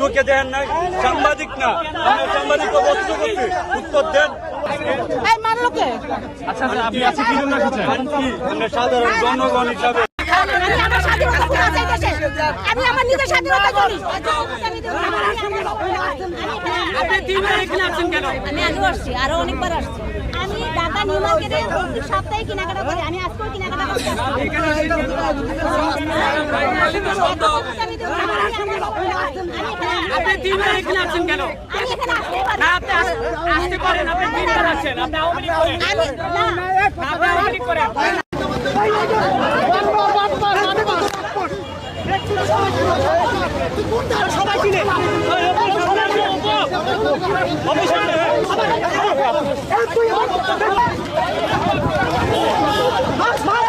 চোখে দেখেন নাই সাংবাদিক না। আমরা সাংবাদিক অবস্থা করছি। উত্তর দেন। আচ্ছা আপনি আজকে কি জন্য এসেছেন? আমরা সাধারণ জনগণ হিসাবে আমি আমার নিজের স্বাধীনতা করি আপনি তিনবার এখানে আসছেন কেন? আমি আগে আসছি আরও অনেকবার আসছি। আমি ঢাকা নিউ মার্কেটে প্রত্যেক কেনাকাটা করি। আমি আজকেও আপনি তিনবার এখানে আছেন কেন? আসতে পারেন আপনি তিনবার আছেন। আপনি সবাই কিনে সবাই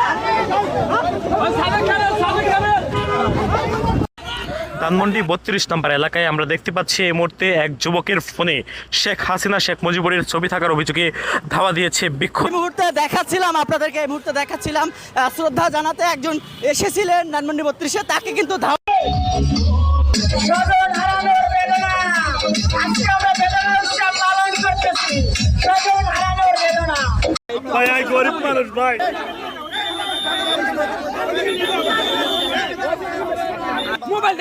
ধানমন্ডি বত্রিশ নম্বর এলাকায় আমরা দেখতে পাচ্ছি এই মুহূর্তে এক যুবকের ফোনে শেখ হাসিনা শেখ মুজিবুরের ছবি থাকার অভিযোগে ধাওয়া দিয়েছে বিক্ষোভ। মুহূর্তে দেখাচ্ছিলাম আপনাদেরকে এই মুহূর্তে দেখাচ্ছিলাম শ্রদ্ধা জানাতে একজন এসেছিলেন নানমন্ডি বত্রিশে তাকে কিন্তু ধাওয়া স্বজন হারানোর বেদনা আজকে আমরা বেদনা উৎসব পালন করতেছি। স্বজন হারানোর বেদনা। ভাই গরিব মানুষ ভাই। মোবাইল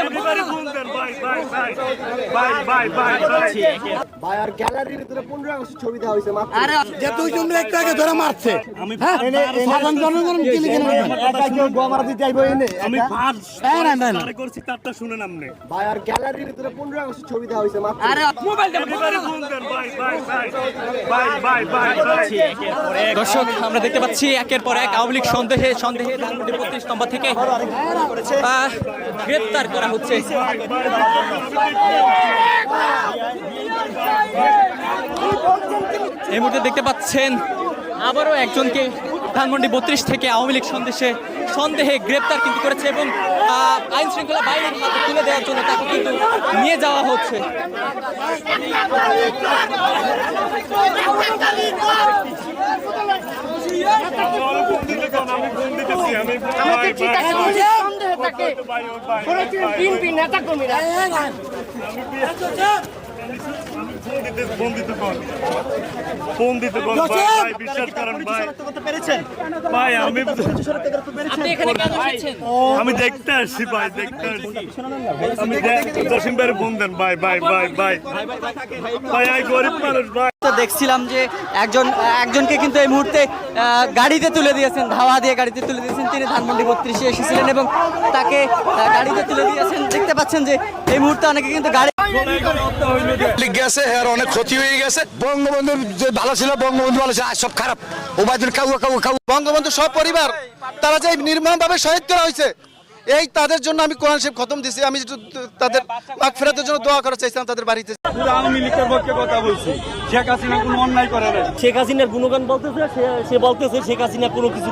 দর্শক আমরা দেখতে পাচ্ছি একের পর এক আওয়ামী লীগ সন্দেহে সন্দেহে ধানমন্ডি বত্রিশ থেকে গ্রেপ্তার করা হচ্ছে এই মুহূর্তে দেখতে পাচ্ছেন আবারও একজনকে ধানমন্ডি বত্রিশ থেকে আওয়ামী লীগ সন্দেশে সন্দেহে গ্রেপ্তার কিন্তু করেছে এবং আইন শৃঙ্খলা বাহিনীর হাতে তুলে দেওয়ার জন্য তাকে কিন্তু নিয়ে যাওয়া হচ্ছে। দিতেছি আমি ভাই ভাই ফোন দিতে ফোন দিতে কোন ফোন দিতে কোন ভাই ভাই বিশ্বাস করেন ভাই। ভাই আমি কেন দেখতে আসছি ভাই দেখতে আসছি। আমি জসিম ভাইয়ের ফোন দেন ভাই ভাই ভাই ভাই। ভাই গরিব মানুষ ভাই। তো দেখছিলাম যে একজন একজনকে কিন্তু এই মুহূর্তে গাড়িতে তুলে দিয়েছেন ধাওয়া দিয়ে গাড়িতে তুলে দিয়েছেন। তিনি ধানমন্ডি বত্রিশে এসেছিলেন এবং তাকে গাড়িতে তুলে দিয়েছেন। দেখতে পাচ্ছেন যে এই মুহূর্তে অনেকে কিন্তু গাড়ি গেছে এর অনেক ক্ষতি হয়ে গেছে। বঙ্গবন্ধু যে ভালো ছিল বঙ্গবন্ধু ভালো ছিল সব খারাপ। ওবায়দুল কাউ কাউ কাউ বঙ্গবন্ধু সব পরিবার তারা যে নির্মম ভাবে শহীদ করা হয়েছে এই তাদের জন্য আমি কোরআন শিব খতম দিছি। আমি একটু তাদের মাগ ফেরাতের জন্য দোয়া করা চাইছিলাম তাদের বাড়িতে। আওয়ামী লীগের পক্ষে কথা বলছি। শেখ হাসিনা কোনো অন্যায় করে না শেখ হাসিনার গুণগান বলতেছে সে- সে বলতেছে শেখ হাসিনা কোনো কিছু